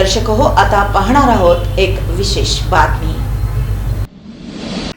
दर्शक हो आता पाहणार आहोत एक विशेष बातमी.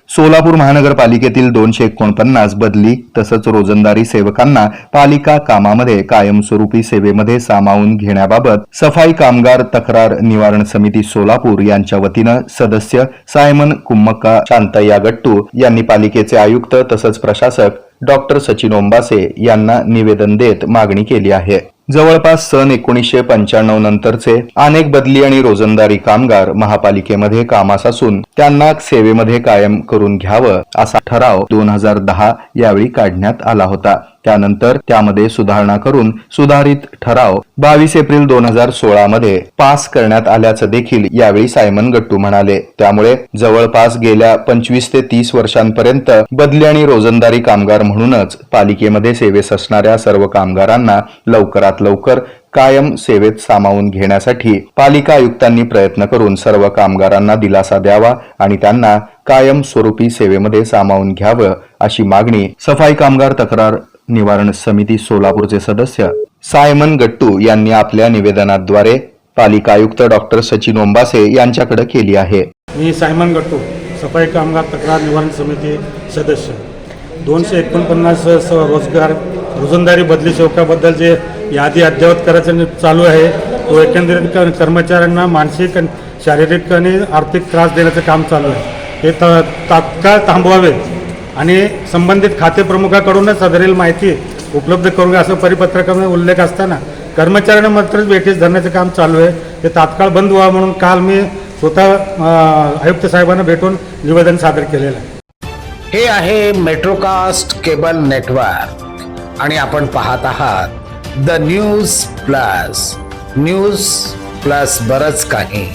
सोलापूर महानगरपालिकेतील दोनशे एकोणपन्नास बदली तसंच रोजंदारी सेवकांना पालिका कामामध्ये कायमस्वरूपी सेवेमध्ये सामावून घेण्याबाबत सफाई कामगार तक्रार निवारण समिती सोलापूर यांच्या वतीनं सदस्य सायमन कुम्मक्का शांतय्या गट्टू यांनी पालिकेचे आयुक्त तसंच प्रशासक डॉक्टर सचिन ओंबासे यांना निवेदन देत मागणी केली आहे. जवळपास सन एकोणीसशे पंच्याण्णव नंतरचे अनेक बदली आणि रोजंदारी कामगार महापालिकेमध्ये कामास असून त्यांना सेवेमध्ये कायम करून घ्यावं असा ठराव दोन हजार दहा यावेळी काढण्यात आला होता. त्यानंतर त्यामध्ये सुधारणा करून सुधारित ठराव बावीस एप्रिल दोन हजार सोळा मध्ये पास करण्यात आल्याचं देखील यावेळी सायमन गट्टू म्हणाले. त्यामुळे जवळपास गेल्या पंचवीस ते तीस वर्षांपर्यंत बदली आणि रोजंदारी कामगार म्हणूनच पालिकेमध्ये सेवेस असणाऱ्या सर्व कामगारांना लवकरात लवकर कायम सेवेत सामावून घेण्यासाठी पालिका आयुक्तांनी प्रयत्न करून सर्व कामगारांना दिलासा द्यावा आणि त्यांना कायम स्वरूपी सेवेमध्ये सामावून घ्यावं अशी मागणी सफाई कामगार तक्रार निवारण समिती सोलापूरचे सदस्य सायमन गट्टू यांनी आपल्या निवेदनाद्वारे पालिका आयुक्त डॉक्टर सचिन ओंबासे यांच्याकडे केली आहे. मी सायमन गट्टू सफाई कामगार तक्रार निवारण समिती सदस्य. दोनशे एकोणपन्नास स रोजगार रोजंदारी बदली सेवकाबद्दल जे यादी अद्ययावत करायचं चालू आहे तो एकंदरीत कर्मचाऱ्यांना मानसिक आणि शारीरिक आणि आर्थिक त्रास देण्याचं काम चालू आहे. हे त तात्काळ थांबवावे. आणि संबंधित खातेप्रमुखाकडूनच सदरील माहिती उपलब्ध करून घ्या असं परिपत्रकामध्ये उल्लेख असताना कर्मचाऱ्यांना मात्रच वेठीस धरण्याचं काम चालू आहे. ते तात्काळ बंद व्हावं म्हणून काल मी स्वतः आयुक्त साहेबांना भेटून निवेदन सादर केलेलं आहे. हे आहे मेट्रोकास्ट केबल नेटवर्क आणि आपण पाहत आहात the news plus. News plus बरंच काही.